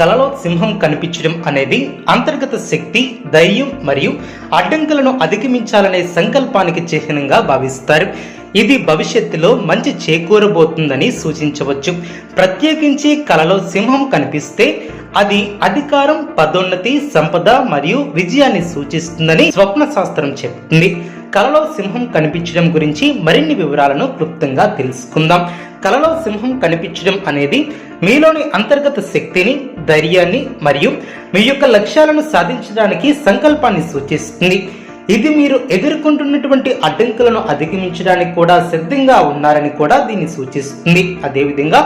కలలో సింహం కనిపించడం అనేది అంతర్గత శక్తి ధైర్యం మరియు అడ్డంకులను అధిగమించాలనే సంకల్పానికి చిహ్నంగా భావిస్తారు. ఇది భవిష్యత్తులో మంచి చేకూరబోతుందని సూచించవచ్చు. ప్రత్యేకించి కలలో సింహం కనిపిస్తే అది అధికారం పదోన్నతి సంపద మరియు విజయాన్ని సూచిస్తుందని స్వప్న శాస్త్రం చెప్తుంది. కలలో సింహం కనిపించడం గురించి మరిన్ని వివరాలను క్లుప్తంగా తెలుసుకుందాం. కలలో సింహం కనిపించడం అనేది మీలోని అంతర్గత శక్తిని ధైర్యాన్ని మరియు మీ యొక్క లక్ష్యాలను సాధించడానికి సంకల్పాన్ని సూచిస్తుంది. ఇది మీరు ఎదుర్కొంటున్నటువంటి అడ్డంకులను అధిగమించడానికి కూడా సిద్ధంగా ఉన్నారని కూడా దీన్ని సూచిస్తుంది. అదేవిధంగా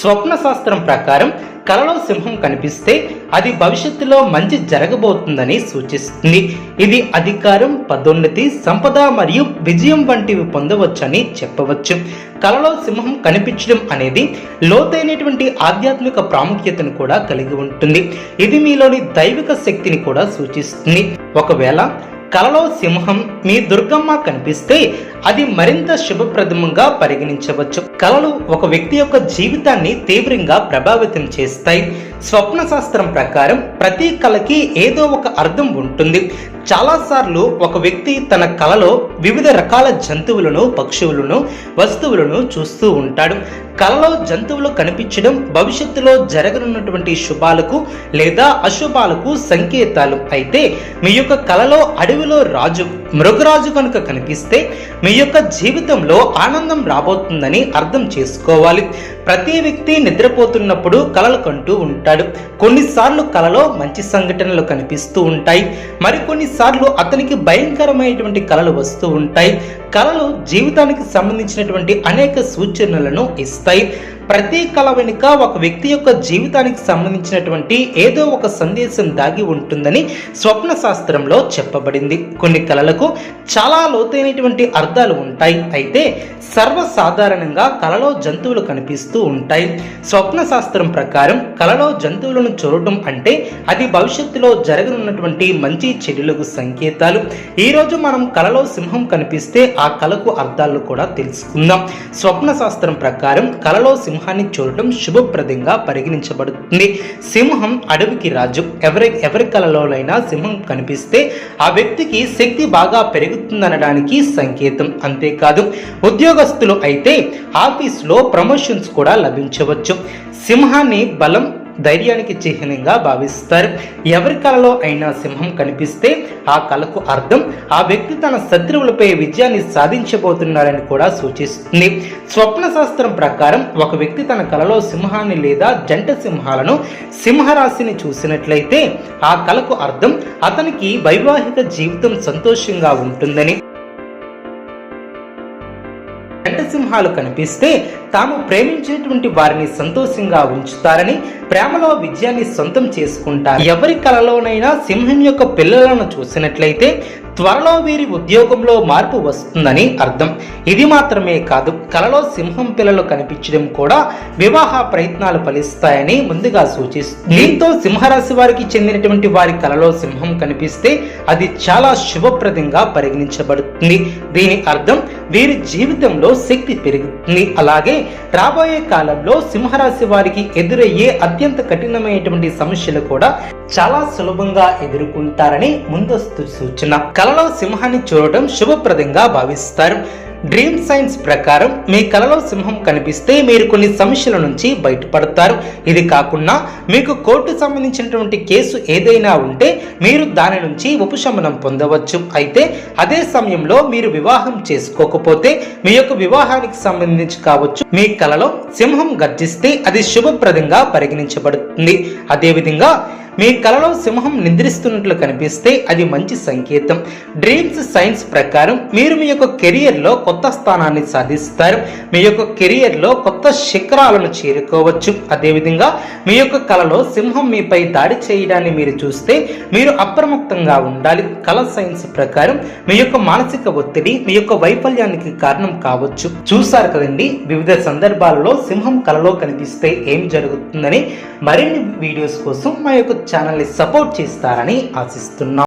స్వప్న శాస్త్రం ప్రకారం కలలో సింహం కనిపిస్తే అది భవిష్యత్తులో మంచి జరగబోతుందని సూచిస్తుంది. ఇది అధికారం పదోన్నతి సంపద మరియు విజయం వంటివి పొందవచ్చని చెప్పవచ్చు. కలలో సింహం కనిపించడం అనేది లోతైనటువంటి ఆధ్యాత్మిక ప్రాముఖ్యతను కూడా కలిగి ఉంటుంది. ఇది మీలోని దైవిక శక్తిని కూడా సూచిస్తుంది. ఒకవేళ కలలో సింహం మీ దుర్గమ్మ కనిపిస్తే అది మరింత శుభప్రదమంగా పరిగణించవచ్చు. కళలు ఒక వ్యక్తి యొక్క జీవితాన్ని తీవ్రంగా ప్రభావితం చేస్తాయి. స్వప్న శాస్త్రం ప్రకారం ప్రతి కళకి ఏదో ఒక అర్థం ఉంటుంది. చాలాసార్లు ఒక వ్యక్తి తన కళలో వివిధ రకాల జంతువులను పక్షువులను వస్తువులను చూస్తూ ఉంటాడు. కళలో జంతువులు కనిపించడం భవిష్యత్తులో జరగనున్నటువంటి శుభాలకు లేదా అశుభాలకు సంకేతాలు. అయితే మీ యొక్క కళలో అడవిలో రాజు మృగరాజు కనుక కనిపిస్తే మీ యొక్క జీవితంలో ఆనందం రాబోతుందని అర్థం చేసుకోవాలి. ప్రతి వ్యక్తి నిద్రపోతున్నప్పుడు కలలు కంటూ ఉంటాడు. కొన్నిసార్లు కలలో మంచి సంఘటనలు కనిపిస్తూ ఉంటాయి. మరికొన్నిసార్లు అతనికి భయంకరమైనటువంటి కలలు వస్తూ ఉంటాయి. కళలు జీవితానికి సంబంధించినటువంటి అనేక సూచనలను ఇస్తాయి. ప్రతి కళ వెనుక ఒక వ్యక్తి యొక్క జీవితానికి సంబంధించినటువంటి ఏదో ఒక సందేశం దాగి ఉంటుందని స్వప్న శాస్త్రంలో చెప్పబడింది. కొన్ని కళలకు చాలా లోతైనటువంటి అర్థాలు ఉంటాయి. అయితే సర్వసాధారణంగా కళలో జంతువులు కనిపిస్తూ ఉంటాయి. స్వప్న శాస్త్రం ప్రకారం కళలో జంతువులను చూడటం అంటే అది భవిష్యత్తులో జరగనున్నటువంటి మంచి చెడులకు సంకేతాలు. ఈరోజు మనం కళలో సింహం కనిపిస్తే ఆ కళకు అర్థాలు కూడా తెలుసుకుందాం. స్వప్న శాస్త్రం ప్రకారం కళలో సింహాన్ని చూడటం శుభప్రదంగా పరిగణించబడుతుంది. సింహం అడవికి రాజు. ఎవరి ఎవరి కలలోనైనా సింహం కనిపిస్తే ఆ వ్యక్తికి శక్తి బాగా పెరుగుతుందనడానికి సంకేతం. అంతేకాదు ఉద్యోగస్తులు అయితే ఆఫీస్లో ప్రమోషన్స్ కూడా లభించవచ్చు. సింహాన్ని బలం ధైర్యానికి చిహ్నంగా భావిస్తారు. ఎవరి కళలో అయినా సింహం కనిపిస్తే ఆ కళకు అర్థం. ఆ వ్యక్తి తన శత్రువులపై విజయాన్ని సాధించబోతున్నారని కూడా సూచిస్తుంది. స్వప్న శాస్త్రం ప్రకారం ఒక వ్యక్తి తన కళలో సింహాన్ని లేదా జంట సింహాలను సింహరాశిని చూసినట్లయితే ఆ కళకు అర్థం. అతనికి వైవాహిక జీవితం సంతోషంగా ఉంటుందని జంట కనిపిస్తే తాము ప్రేమించేటువంటి వారిని సంతోషంగా ఉంచుతారని ప్రేమలో విజయాన్ని సొంతం చేసుకుంటారు. ఎవరి కలలోనైనా సింహం యొక్క పిల్లలను చూసినట్లయితే త్వరలో వీరి ఉద్యోగంలో మార్పు వస్తుందని అర్థం. ఇది మాత్రమే కాదు కలలో సింహం పిల్లలు కనిపించడం కూడా వివాహ ప్రయత్నాలు ఫలిస్తాయని ముందుగా సూచిస్తుంది. దీంతో సింహరాశి వారికి చెందినటువంటి వారి కలలో సింహం కనిపిస్తే అది చాలా శుభప్రదంగా పరిగణించబడుతుంది. దీని అర్థం వీరి జీవితంలో శక్తి పెరుగుతుంది అలాగే రాబోయే కాలంలో సింహరాశి వారికి ఎదురయ్యే అత్యంత కఠినమైనటువంటి సమస్యలు కూడా చాలా సులభంగా ఎదుర్కొంటారని ముందస్తు సూచన. కలలో సింహాన్ని చూడటం శుభప్రదంగా భావిస్తారు. డ్రీమ్ సైన్స్ ప్రకారం మీ కలలో సింహం కనిపిస్తే మీరు కొన్ని సమస్యల నుంచి బయటపడతారు. ఇది కాకుండా మీకు కోర్టు సంబంధించినటువంటి కేసు ఏదైనా ఉంటే మీరు దాని నుంచి ఉపశమనం పొందవచ్చు. అయితే అదే సమయంలో మీరు వివాహం చేసుకోకపోతే మీ యొక్క వివాహానికి సంబంధించి కావచ్చు. మీ కలలో సింహం గర్జిస్తే అది శుభప్రదంగా పరిగణించబడుతుంది. అదేవిధంగా మీ కలలో సింహం నిద్రిస్తున్నట్లు కనిపిస్తే అది మంచి సంకేతం. డ్రీమ్స్ సైన్స్ ప్రకారం మీరు మీ యొక్క కెరియర్లో కొత్త స్థానాన్ని సాధిస్తారు. మీ యొక్క కెరియర్లో కొత్త శిఖరాలను చేరుకోవచ్చు. అదేవిధంగా మీ యొక్క కలలో సింహం మీపై దాడి చేయడాన్ని మీరు చూస్తే మీరు అప్రమత్తంగా ఉండాలి. కల సైన్స్ ప్రకారం మీ యొక్క మానసిక ఒత్తిడి మీ యొక్క వైఫల్యానికి కారణం కావచ్చు. చూసారు కదండి వివిధ సందర్భాలలో సింహం కలలో కనిపిస్తే ఏం జరుగుతుందని మరిన్ని వీడియోస్ కోసం మా యొక్క ఛానల్ని సపోర్ట్ చేస్తారని ఆశిస్తున్నాం.